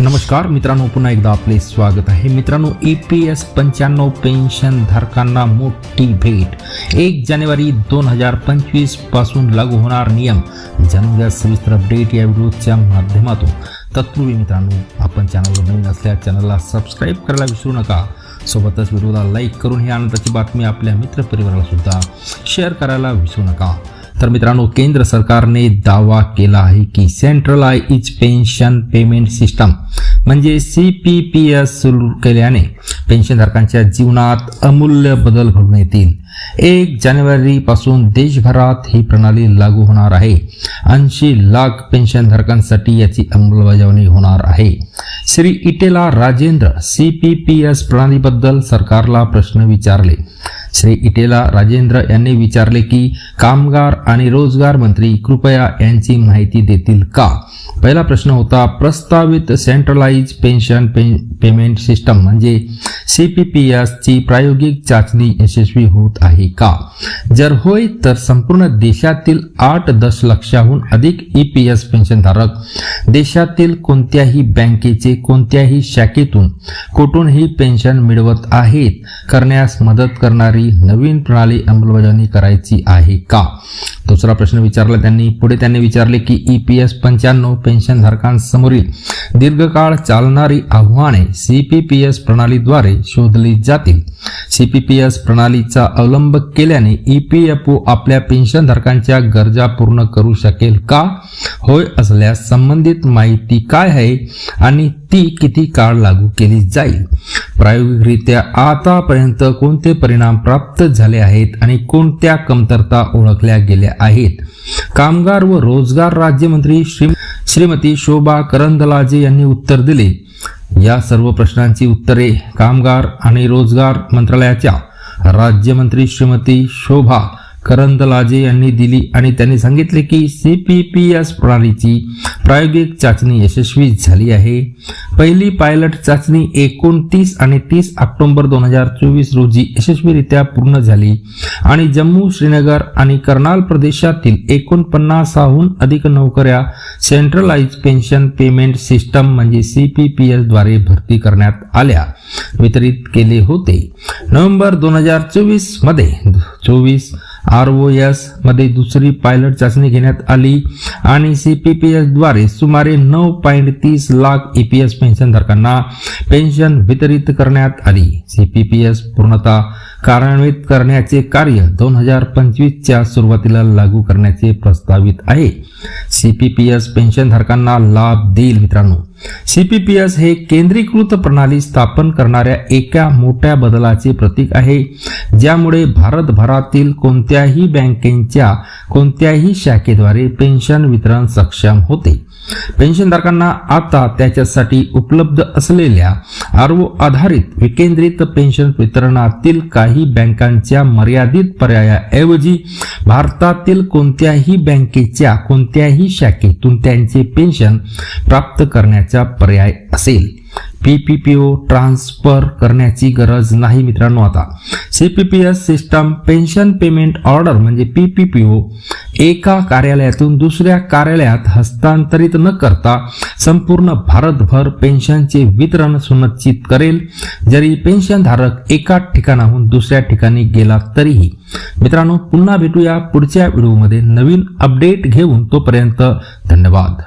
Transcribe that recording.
नमस्कार मित्रांनो पुन्हा एकदा आपले स्वागत आहे. मित्रांनो ई पी एस पंच्याण्णव पेन्शन धारकांना मोठी भेट. एक जानेवारी दोन हजार पंचवीसपासून लागू होणार नियम. जाणून घ्या सविस्तर अपडेट या व्हिडिओच्या माध्यमातून. तत्पूर्वी मित्रांनो आपण चॅनलवर नवीन असल्या चॅनलला सबस्क्राईब करायला विसरू नका. सोबतच व्हिडिओला लाईक करून ही आनंदाची बातमी आपल्या मित्रपरिवाराला सुद्धा शेअर करायला विसरू नका. तर मित्रांनो केंद्र सरकारने दावा केला आहे की सेंट्रलाइज पेन्शन पेमेंट सिस्टम म्हणजे सी पी पी एस सुरू केल्याने पेन्शनधारकांच्या जीवनात अमूल्य बदल घडून येतील. एक जानेवारी पासून देशभरात ही प्रणाली लागू होणार आहे. ऐंशी लाख पेन्शनधारकांसाठी याची अंमलबजावणी होणार आहे. Shri Etela Rajender C P P S प्रणालीबद्दल सरकारला प्रश्न विचारले. श्री इटेला राजेंद्र यांनी विचारले की कामगार आणि रोजगार मंत्री कृपया यांची माहिती देतील का? पहिला प्रश्न होता प्रस्तावित centralise pension pay payment system म्हणजे सी पी पी ची प्रायोगिक चाचणी यशस्वी होत आहे का? जर होय तर संपूर्ण देशातील आठ दशलक्षाहून अधिक ई पी एस पेन्शनधारक देशातील कोणत्याही बँकेचे कोणत्याही शाखेतून कुठूनही पेन्शन मिळवत आहेत करण्यास मदत करणारी नवीन प्रणाली अंमलबजावणी करायची आहे का? दुसरा प्रश्न विचारला त्यांनी. पुढे त्यांनी विचारले की ई पी एस पंच्याण्णव पेन्शनधारकांसमोरील दीर्घकाळ चालणारी आव्हाने सी पी पी एस प्रणालीद्वारे शोधली जातील. सी पी पी एस प्रणालीचा अवलंब केल्याने ई पी एफ ओ आपल्या पेन्शनधारकांच्या गरजा पूर्ण करू शकेल का? होय असल्यास संबंधित माहिती काय आहे आणि ती किती काळ लागू केली जाईल? प्रायोगिकरित्या आतापर्यंत कोणते परिणाम प्राप्त झाले आहेत आणि कोणत्या कमतरता ओळखल्या गेल्या आहेत? कामगार व रोजगार राज्यमंत्री श्री श्रीमती शोभा करंदलाजे यांनी उत्तर दिले. या सर्व प्रश्नांची उत्तरे कामगार आणि रोजगार मंत्रालयाच्या राज्यमंत्री श्रीमती शोभा करंदलाजे यांनी दिली आणि त्यांनी सांगितले की सी पी पी एस प्रणालीची प्रायोगिक चाचणी यशस्वी झाली आहे. पहिली पायलट चाचणी एकोणतीस आणि तीस ऑक्टोबर दोन हजार चोवीस रोजी यशस्वीरित्या पूर्ण झाली आणि जम्मू श्रीनगर आणि कर्नाल प्रदेशातील एकोणपन्नासाहून अधिक नोकऱ्या सेंट्रलाइज पेन्शन पेमेंट सिस्टम म्हणजे सी पी पी एसद्वारे भरती करण्यात आल्या. वितरित केले होते. नोव्हेंबर दोन हजार चोवीसमध्ये चोवीस आर ओ एसमध्ये दुसरी पायलट चाचणी घेण्यात आली आणि सी पी पी एसद्वारे सुमारे नऊ पॉईंट तीस लाख ई पी एस पेन्शनधारकांना पेन्शन वितरित करण्यात आली. सी पी पी एस पूर्णतः कार्यान्वित करण्याचे कार्य दोन हजार पंचवीसच्या सुरुवातीला लागू करण्याचे प्रस्तावित आहे. सी पी पी एस पेन्शनधारकांना लाभ देईल मित्रांनो. सी पी पी एस हे केंद्रीकृत प्रणाली स्थापन करणाऱ्या एका मोठ्या बदलाचे प्रतीक आहे ज्यामुळे भारतभरातील कोणत्याही बँकेच्या कोणत्याही शाखेद्वारे पेन्शन वितरण सक्षम होते. पेन्शनधारकांना आता त्याच्यासाठी उपलब्ध असलेल्या आरओ आधारित विकेंद्रित पेन्शन वितरणातील काही बँकांच्या मर्यादित पर्यायाऐवजी भारतातील कोणत्याही बँकेच्या कोणत्याही शाखेतून त्यांचे पेन्शन प्राप्त करण्याचा पर्याय असेल. P P P O transfer करण्याची गरज नाही मित्रांनो आता. C P P S system pension payment order म्हणजे पी पी पी ओ एका कार्यालयातून दुसऱ्या कार्यालयात हस्तांतरित न करता संपूर्ण भारतभर पेन्शनचे वितरण सुनिश्चित करेल. जरी पेन्शनधारक एका ठिकाणाहून दुसऱ्या ठिकाणी गेला तरीही. मित्रांनो पुन्हा भेटूया पुढच्या व्हिडिओमध्ये नवीन अपडेट घेऊन तोपर्यंत धन्यवाद.